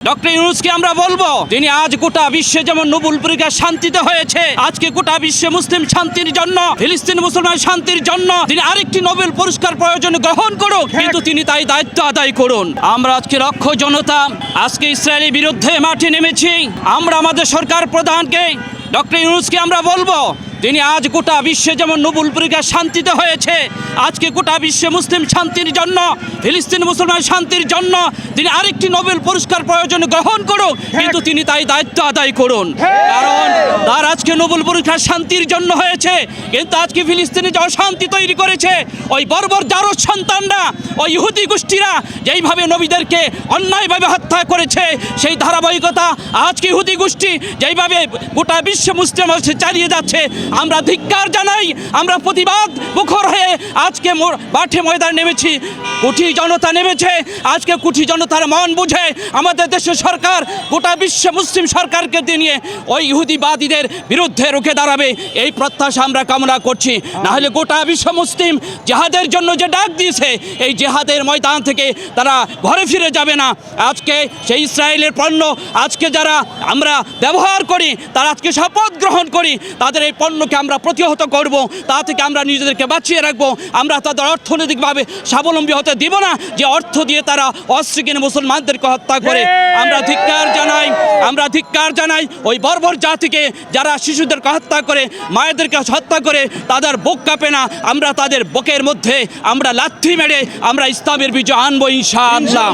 Doctor ইউনুসকে আমরা বলব তিনি আজ গোটা বিশ্বে যেমন নোবেল পরীক্ষা শান্তিতে হয়েছে আজকে গোটা বিশ্বে মুসলিম শান্তির জন্য ফিলিস্তিন মুসলমান শান্তির জন্য তিনি আরেকটি নোবেল পুরস্কার প্রয়োজন গ্রহণ করুন কিন্তু তিনি তাই দায়িত্ব আদায় করুন। আমরা আজকে রক্ষ জনতা আজকে ইসরায়েলের বিরুদ্ধে মাঠে নেমেছি আমরা আমাদের সরকার প্রধানকে ডক্টর ইউনুসকে আমরা বলব তিনি আজ গোটা বিশ্বে যেমন নোবেল পরীক্ষা শান্তিতে হয়েছে, আজকে গোটা বিশ্বে মুসলিম শান্তির জন্য, ফিলিস্তিন মুসলমান শান্তির জন্য তিনি আরেকটি নোবেল পুরস্কার প্রয়োজন গ্রহণ করুন কিন্তু তিনি তাই দায়িত্ব আদায় করুন। কারণ তার আজকে নোবেল পুরস্কার শান্তির জন্য হয়েছে, কিন্তু আজকে ফিলিস্তিনে যে অশান্তি তৈরি করেছে, ওই বর্বর জারদ সন্তানরা, ওই ইহুদি গোষ্ঠীরা যেইভাবে নবীদেরকে অন্যায়ভাবে হত্যা করেছে, সেই ধারাবাহিকতা আজকে ইহুদি গোষ্ঠী যেইভাবে গোটা বিশ্ব মুসলিম চালিয়ে যাচ্ছে আমরা ধিক্কার জানাই, আমরা প্রতিবাদ মুখর হয়ে আজকে মাঠে ময়দান নেমেছি, কুঠি জনতা নেমেছে, আজকে কুঠি জনতার মন বুঝে আমাদের দেশের সরকার, গোটা বিশ্ব মুসলিম সরকারকে নিয়ে ওই ইহুদিবাদীদের বিরুদ্ধে রুখে দাঁড়াবে, এই প্রত্যাশা আমরা কামনা করছি। নাহলে গোটা বিশ্ব মুসলিম জেহাদের জন্য যে ডাক দিয়েছে, এই জেহাদের ময়দান থেকে তারা ঘরে ফিরে যাবে না। আজকে সেই ইসরায়েলের পণ্য, আজকে যারা আমরা ব্যবহার করি, তারা আজকে শপথ গ্রহণ করি, তাদের এই পণ্যকে আমরা প্রতিহত করব তা থেকে আমরা নিজেদেরকে বাঁচিয়ে রাখব। আমরা তাদের অর্থনৈতিকভাবে স্বাবলম্বী হতে দিব না যে অর্থ দিয়ে তারা অস্ত্র কিনে মুসলমানদেরকে হত্যা করে। আমরা ধিক্কার জানাই আমরা ধিক্কার জানাই ওই বর্বর জাতিকে যারা শিশুদেরকে হত্যা করে মায়েদেরকে হত্যা করে তাদের বুক কাঁপে না। আমরা তাদের বুকের মধ্যে আমরা লাথি মেরে আমরা ইসলামের বিজয় আনব ইনশাআল্লাহ।